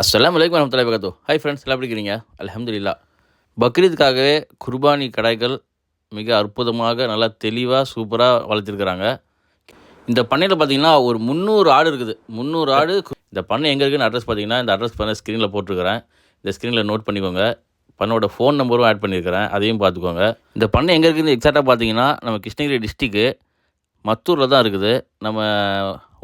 அஸ்லாம் வலைக்கம் வரமத்துல வபரகாத்து ஹாய் ஃப்ரெண்ட்ஸ் எல்லாம் எப்படி இருக்கிறீங்க அலமதுல்லா பக்ரீத்துக்காகவே குர்பானி கடாய்கள் மிக அற்புதமாக நல்லா தெளிவாக சூப்பராக வளர்த்திருக்கிறாங்க. இந்த பண்ணையில் பார்த்தீங்கன்னா ஒரு முந்நூறு ஆடு இருக்குது. முந்நூறு ஆடு இந்த பண்ணை எங்கே இருக்குன்னு அட்ரஸ் பார்த்தீங்கன்னா இந்த அட்ரஸ் பண்ண ஸ்க்ரீனில் போட்டிருக்கிறேன். இந்த ஸ்க்ரீனில் நோட் பண்ணிக்கோங்க. பண்ணோட ஃபோன் நம்பரும் ஆட் பண்ணியிருக்கிறேன் அதையும் பார்த்துக்கோங்க. இந்த பண்ணை எங்கே இருக்குதுன்னு எக்ஸாக்டாக பார்த்தீங்கன்னா நம்ம கிருஷ்ணகிரி டிஸ்ட்ரிக்கு மத்தூரில் தான் இருக்குது. நம்ம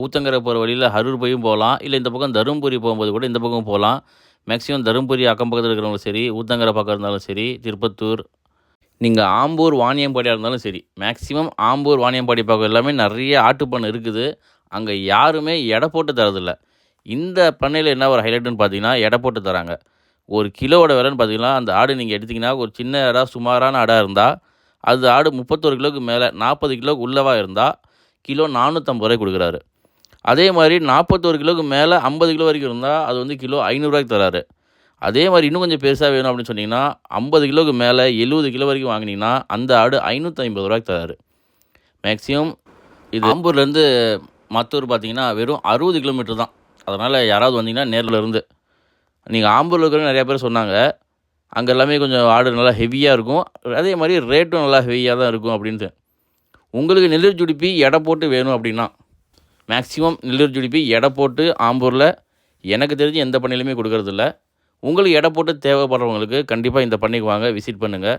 ஊத்தங்கரை போகிற வழியில் அரூர் போயும் போகலாம். இல்லை இந்த பக்கம் தருமபுரி போகும்போது கூட இந்த பக்கம் போகலாம். மேக்ஸிமம் தருமபுரி அக்கம் பக்கத்தில் இருக்கிறவங்களும் சரி ஊத்தங்கரை பக்கம் இருந்தாலும் சரி திருப்பத்தூர் நீங்கள் ஆம்பூர் வாணியம்பாடியாக இருந்தாலும் சரி மேக்ஸிமம் ஆம்பூர் வாணியம்பாடி பக்கம் எல்லாமே நிறைய ஆட்டுப்பண்ணை இருக்குது. அங்கே யாருமே எடை போட்டு தரதில்ல. இந்த பண்ணையில் என்ன ஒரு ஹைலைட்டுன்னு பார்த்தீங்கன்னா எடை போட்டு தராங்க. ஒரு கிலோவோட விலைன்னு பார்த்தீங்கன்னா அந்த ஆடு நீங்கள் எடுத்தீங்கன்னா ஒரு சின்ன இடம் சுமாரான ஆடாக இருந்தால் அது ஆடு முப்பத்தொரு கிலோவுக்கு மேலே நாற்பது கிலோவுக்கு உள்ளவாக இருந்தால் கிலோ நானூற்றம்பது ரூபாய் கொடுக்குறாரு. அதே மாதிரி நாற்பத்தோரு கிலோவுக்கு மேலே ஐம்பது கிலோ வரைக்கும் இருந்தால் அது வந்து கிலோ ஐநூறுரூவாய்க்கு தராரு. அதே மாதிரி இன்னும் கொஞ்சம் பெருசாக வேணும் அப்படின்னு சொன்னிங்கன்னா ஐம்பது கிலோவுக்கு மேலே எழுபது கிலோ வரைக்கும் வாங்கினீங்கன்னா அந்த ஆடு ஐநூற்றி ஐம்பது ரூபாய்க்கு தராரு. மேக்ஸிமம் இது ஆம்பூர்லேருந்து மற்றூர் பார்த்தீங்கன்னா வெறும் அறுபது கிலோமீட்டர் தான். அதனால் யாராவது வந்தீங்கன்னா நேரில் இருந்து. நீங்கள் ஆம்பூரில் இருக்கிற நிறைய பேர் சொன்னாங்க. அங்கே எல்லாமே கொஞ்சம் ஆடு நல்லா ஹெவியாக இருக்கும். அதே மாதிரி ரேட்டும் நல்லா ஹெவியாக தான் இருக்கும் அப்படின்ட்டு. உங்களுக்கு நெல் ஜுடிப்பி எடை போட்டு வேணும் அப்படின்னா மேக்ஸிமம் நெல்லூர் ஜிடிபி எடை போட்டு ஆம்பூரில் எனக்கு தெரிஞ்சு எந்த பண்ணையிலுமே கொடுக்கறதில்ல. உங்களுக்கு எடை போட்டு தேவைப்படுறவங்களுக்கு கண்டிப்பாக இந்த பண்ணைக்கு வாங்க விசிட் பண்ணுங்கள்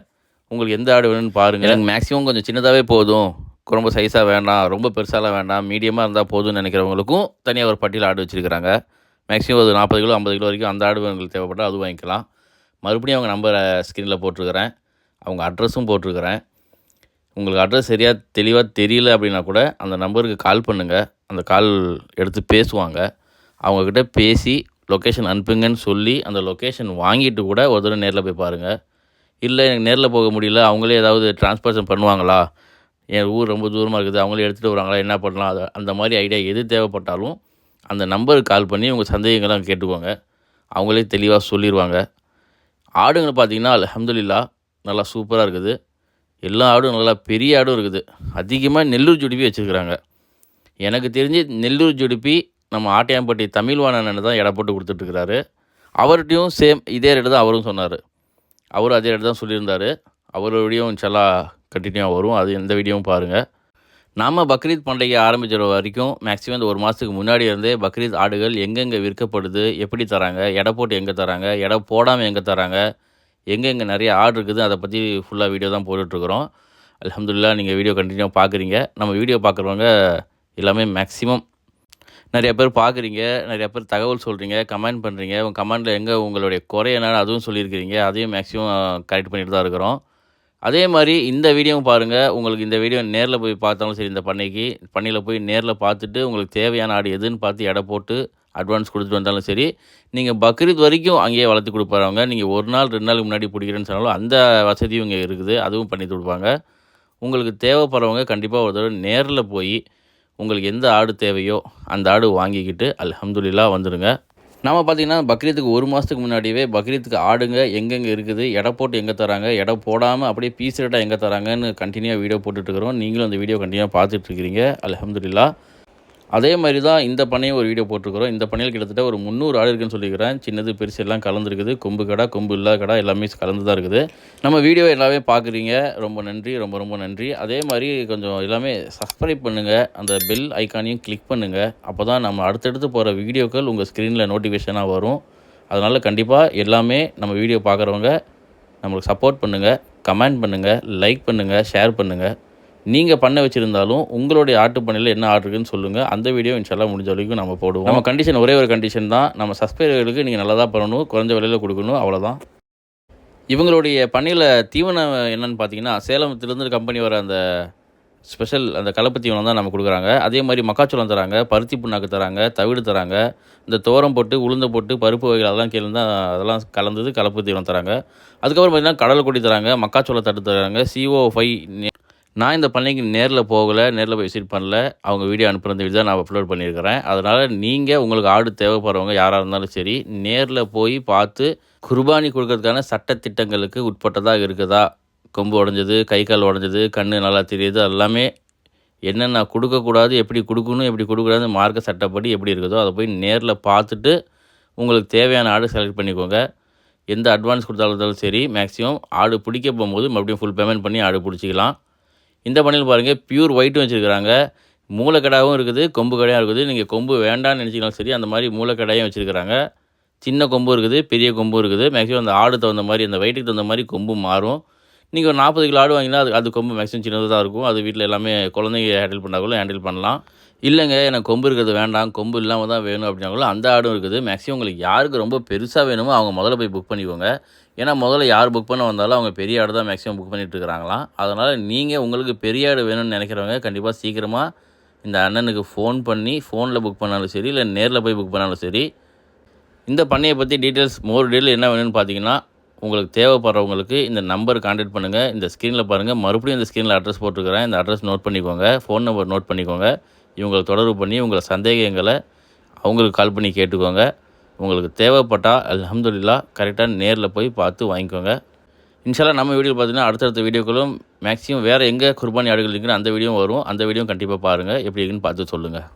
உங்களுக்கு எந்த ஆடு வேணும்னு பாருங்கள் எனக்கு மேக்ஸிமம் கொஞ்சம் சின்னதாகவே போதும். ரொம்ப சைஸாக வேண்டாம். ரொம்ப பெருசாலாம் வேண்டாம். மீடியமாக இருந்தால் போதும்னு நினைக்கிறவங்களுக்கும் தனியாக ஒரு பட்டியல் ஆடு வச்சுருக்கிறாங்க. மேக்ஸிமம் ஒரு நாற்பது கிலோ ஐம்பது கிலோ வரைக்கும் அந்த ஆடு உங்களுக்கு தேவைப்பட்டால் அது வாங்கிக்கலாம். மறுபடியும் அவங்க நம்பரை ஸ்க்ரீனில் போட்டிருக்கிறேன். அவங்க அட்ரஸும் போட்டிருக்கிறேன். உங்களுக்கு அட்ரஸ் சரியாக தெளிவாக தெரியல அப்படின்னா கூட அந்த நம்பருக்கு கால் பண்ணுங்கள் அந்த கால் எடுத்து பேசுவாங்க. அவங்கக்கிட்ட பேசி லொக்கேஷன் அனுப்புங்கன்னு சொல்லி அந்த லொக்கேஷன் வாங்கிட்டு கூட ஒரு தடவை நேரில் போய் பாருங்கள் இல்லை எனக்கு நேரில் போக முடியல. அவங்களே ஏதாவது டிரான்ஸ்போர்ஷன் பண்ணுவாங்களா? என் ஊர் ரொம்ப தூரமாக இருக்குது. அவங்களே எடுத்துகிட்டு வராங்களா? என்ன பண்ணலாம்? அது அந்த மாதிரி ஐடியா எது தேவைப்பட்டாலும் அந்த நம்பருக்கு கால் பண்ணி உங்கள் சந்தேகங்கள்லாம் கேட்டுக்கோங்க. அவங்களே தெளிவாக சொல்லிடுவாங்க ஆடுங்களை பார்த்தீங்கன்னா அலமதுல்லா நல்லா சூப்பராக இருக்குது. எல்லா ஆடும் நல்லா பெரிய ஆடும் இருக்குது. அதிகமாக நெல்லூர் ஜுடிப்பி வச்சுருக்குறாங்க. எனக்கு தெரிஞ்சு நெல்லூர் ஜுடிப்பி நம்ம ஆட்டியாம்பட்டி தமிழ்வாணன் தான் எடை போட்டு கொடுத்துட்ருக்கிறாரு. அவர்கிட்டையும் சேம் இதே ரேட்டு தான் அவரும் சொன்னார். அவரும் அதே ரேட்டு தான் சொல்லியிருந்தார். அவரோடையும் செல்லா கண்டினியூவாக வரும். அது எந்த வீடியோவும் பாருங்கள் நாம் பக்ரீத் பண்டிகை ஆரம்பிக்கிற வரைக்கும் மேக்ஸிமம் இந்த ஒரு மாதத்துக்கு முன்னாடி இருந்தே பக்ரீத் ஆடுகள் எங்கெங்கே விற்கப்படுது எப்படி தராங்க எடை போட்டு எங்கே தராங்க எடை போடாமல் எங்கே தராங்க எங்கெங்கே நிறைய ஆடு இருக்குது அதை பற்றி ஃபுல்லாக வீடியோ தான் போட்டுட்ருக்குறோம். அலமதுல்லா நீங்கள் வீடியோ கண்டினியூவாக பார்க்குறீங்க. நம்ம வீடியோ பார்க்குறவங்க எல்லாமே மேக்ஸிமம் நிறைய பேர் பார்க்குறீங்க நிறைய பேர் தகவல் சொல்கிறீங்க கமெண்ட் பண்ணுறீங்க உங்கள் கமெண்டில் எங்கே உங்களுடைய குறை என்னன்னு அதுவும் சொல்லியிருக்கிறீங்க. அதையும் மேக்ஸிமம் கரெக்ட் பண்ணிட்டு தான் இருக்கிறோம். அதே மாதிரி இந்த வீடியோவும் பாருங்கள் உங்களுக்கு இந்த வீடியோ நேரில் போய் பார்த்தாலும் சரி இந்த பண்ணைக்கு பண்ணையில் போய் நேரில் பார்த்துட்டு உங்களுக்கு தேவையான ஆடு எதுன்னு பார்த்து எடை போட்டு அட்வான்ஸ் கொடுத்துட்டு வந்தாலும் சரி நீங்கள் பக்ரீத் வரைக்கும் அங்கேயே வளர்த்து கொடுப்பாங்க. நீங்கள் ஒரு நாள் ரெண்டு நாளுக்கு முன்னாடி பிடிக்கிறேன்னு சொன்னாலும் அந்த வசதியும் இங்கே இருக்குது. அதுவும் பண்ணி கொடுப்பாங்க. உங்களுக்கு தேவைப்படுறவங்க கண்டிப்பாக ஒரு தடவை நேரில் போய் உங்களுக்கு எந்த ஆடு தேவையோ அந்த ஆடு வாங்கிக்கிட்டு அலமதுல்லா வந்துடுங்க நம்ம பார்த்தீங்கன்னா பக்ரீத்துக்கு ஒரு மாதத்துக்கு முன்னாடியே பக்ரீத்துக்கு ஆடுங்க எங்கெங்கே இருக்குது எடை போட்டு எங்கே தராங்க எடை போடாமல் அப்படியே பீஸ் ரேட்டாக எங்கே தராங்கன்னு கண்டினியூவாக வீடியோ போட்டுட்ருக்குறோம் நீங்களும் அந்த வீடியோ கண்டினியூவாக பார்த்துட்ருக்கிறீங்க அலமதுல்லா அதே மாதிரி தான் இந்த பண்ணையும் ஒரு வீடியோ போட்டிருக்கிறோம். இந்த பண்ணையில் கிட்டத்தட்ட ஒரு முந்நூறு ஆடு இருக்குன்னு சொல்லிக்கிறேன் சின்னது பெருசு எல்லாம் கலந்துருக்குது. கொம்பு கடை கொம்பு இல்லாத கடை எல்லாமே கலந்து தான் இருக்குது. நம்ம வீடியோ எல்லாமே பார்க்குறீங்க. ரொம்ப நன்றி ரொம்ப ரொம்ப நன்றி. அதே மாதிரி கொஞ்சம் எல்லாமே சப்ஸ்கிரைப் பண்ணுங்கள் அந்த பெல் ஐக்கானையும் கிளிக் பண்ணுங்கள் அப்போ தான் நம்ம அடுத்தடுத்து போகிற வீடியோக்கள் உங்கள் ஸ்க்ரீனில் நோட்டிஃபிகேஷனாக வரும். அதனால் கண்டிப்பாக எல்லாமே நம்ம வீடியோ பார்க்குறவங்க நம்மளுக்கு சப்போர்ட் பண்ணுங்கள் கமெண்ட் பண்ணுங்கள் லைக் பண்ணுங்கள் ஷேர் பண்ணுங்கள் நீங்கள் பண்ண வச்சுருந்தாலும் உங்களுடைய ஆட்டு பண்ணையில் என்ன ஆர்டர் இருக்குன்னு சொல்லுங்கள் அந்த வீடியோ இன்ஷால்லாம் முடிஞ்ச வரைக்கும் நம்ம போடுவோம். நம்ம கண்டிஷன் ஒரே ஒரு கண்டிஷன் தான். நம்ம சப்ஸ்கிரைபர்களுக்கு நீங்கள் நல்லா தான் பண்ணணும் குறைஞ்ச விலையில் கொடுக்கணும் அவ்வளோதான் இவங்களுடைய பண்ணையில் தீவனம் என்னென்னு பார்த்தீங்கன்னா சேலத்துலேருந்து கம்பெனி வர அந்த ஸ்பெஷல் அந்த கலப்பு தீவனம் தான் நம்ம கொடுக்குறாங்க. அதே மாதிரி மக்காச்சோளம் தராங்க பருத்தி புண்ணாக்கு தராங்க தவிடு தராங்க இந்த தோரம் போட்டு உளுந்த போட்டு பருப்பு வகைகள் அதெல்லாம் கீழே தான் அதெல்லாம் கலந்தது கலப்பு தீவனம் தராங்க. அதுக்கப்புறம் பார்த்தீங்கன்னா கடல் கொடி தராங்க மக்காச்சோள தட்டு தராங்க சிஓ ஃபைவ் நான் இந்த பண்ணைக்கு நேரில் போகலை நேரில் போய் விசிட் பண்ணல. அவங்க வீடியோ அனுப்புகிற வீடியோ தான் நான் அப்லோட் பண்ணியிருக்கிறேன். அதனால் நீங்கள் உங்களுக்கு ஆடு தேவைப்படுறவங்க யாராக இருந்தாலும் சரி நேரில் போய் பார்த்து குர்பானி கொடுக்கறதுக்கான சட்டத்திட்டங்களுக்கு உட்பட்டதாக இருக்குதா? கொம்பு உடஞ்சது கை கால் உடஞ்சது கண் நல்லா தெரியுது எல்லாமே என்னென்ன கொடுக்கக்கூடாது எப்படி கொடுக்கணும் எப்படி கொடுக்கூடாது மார்க்க சட்டப்படி எப்படி இருக்குதோ அதை போய் நேரில் பார்த்துட்டு உங்களுக்கு தேவையான ஆடு செலக்ட் பண்ணிக்கோங்க. எந்த அட்வான்ஸ் கொடுத்தாலும் இருந்தாலும் சரி மேக்ஸிமம் ஆடு பிடிக்க போகும்போது மறுபடியும் ஃபுல் பேமெண்ட் பண்ணி ஆடு பிடிச்சிக்கலாம். இந்த பண்ணையில் பாருங்கள் பியூர் ஒயிட்டும் வச்சுருக்கிறாங்க. மூளைக்கடாவும் இருக்குது கொம்பு கடையும் இருக்குது. நீங்கள் கொம்பு வேண்டாம்னு நினச்சிக்கலாம் சரி அந்த மாதிரி மூளைக்கடாயும் வச்சுருக்கிறாங்க. சின்ன கொம்பு இருக்குது பெரிய கொம்பு இருக்குது. மேக்ஸிமம் அந்த ஆடு தகுந்த மாதிரி அந்த வயிற்றுக்கு தகுந்த மாதிரி கொம்பு மாறும். நீங்கள் ஒரு நாற்பது கிலோ ஆடு வாங்கினா அது அது கொம்பு மேக்ஸிமம் சின்னதாக தான் இருக்கும். அது வீட்டில் எல்லாமே குழந்தைங்க ஹேண்டில் பண்ணாக்கூட ஹேண்டில் பண்ணலாம். இல்லைங்க எனக்கு கொம்பு இருக்கிறது வேண்டாம். கொம்பு இல்லாமல் தான் வேணும் அப்படின்னாக்கூட அந்த ஆடும் இருக்குது. மேக்ஸிமம் உங்களுக்கு யாருக்கு ரொம்ப பெருசாக வேணுமோ அவங்க முதல்ல போய் புக் பண்ணிக்கோங்க. ஏன்னா முதல்ல யார் புக் பண்ண வந்தாலும் அவங்க பெரிய ஆடு தான் மேக்ஸிமம் புக் பண்ணிட்டு இருக்கிறாங்களாம். அதனால் நீங்கள் உங்களுக்கு பெரிய ஆடு வேணும்னு நினைக்கிறவங்க கண்டிப்பாக சீக்கிரமாக இந்த அண்ணனுக்கு ஃபோன் பண்ணி ஃபோனில் புக் பண்ணாலும் சரி இல்லை நேரில் போய் புக் பண்ணாலும் சரி இந்த பண்ணையை பற்றி டீட்டெயில்ஸ் மோர் டீல் என்ன வேணும்னு பார்த்தீங்கன்னா உங்களுக்கு தேவைப்படுறவங்களுக்கு இந்த நம்பர் காண்டாக்ட் பண்ணுங்கள் இந்த ஸ்க்ரீனில் பாருங்கள் மறுபடியும் இந்த ஸ்க்ரீனில் அட்ரஸ் போட்டிருக்கிறேன். இந்த அட்ரஸ் நோட் பண்ணிக்கோங்க. ஃபோன் நம்பர் நோட் பண்ணிக்கோங்க. இவங்களை தொடர்பு பண்ணி உங்களை சந்தேகங்களை அவங்களுக்கு கால் பண்ணி கேட்டுக்கோங்க. உங்களுக்கு தேவைப்பட்டால் அலமதுல்லா கரெக்டாக நேரில் போய் பார்த்து வாங்கிக்கோங்க. இன்ஷால்லா நம்ம வீடியோ பார்த்தீங்கன்னா அடுத்தடுத்த வீடியோக்களும் மேக்ஸிமம் வேறு எங்கே குர்பானி ஆடுகள் இருக்குன்னு அந்த வீடியோ வரும். அந்த வீடியோ கண்டிப்பாக பாருங்கள் எப்படி இருக்குன்னு பார்த்து சொல்லுங்கள்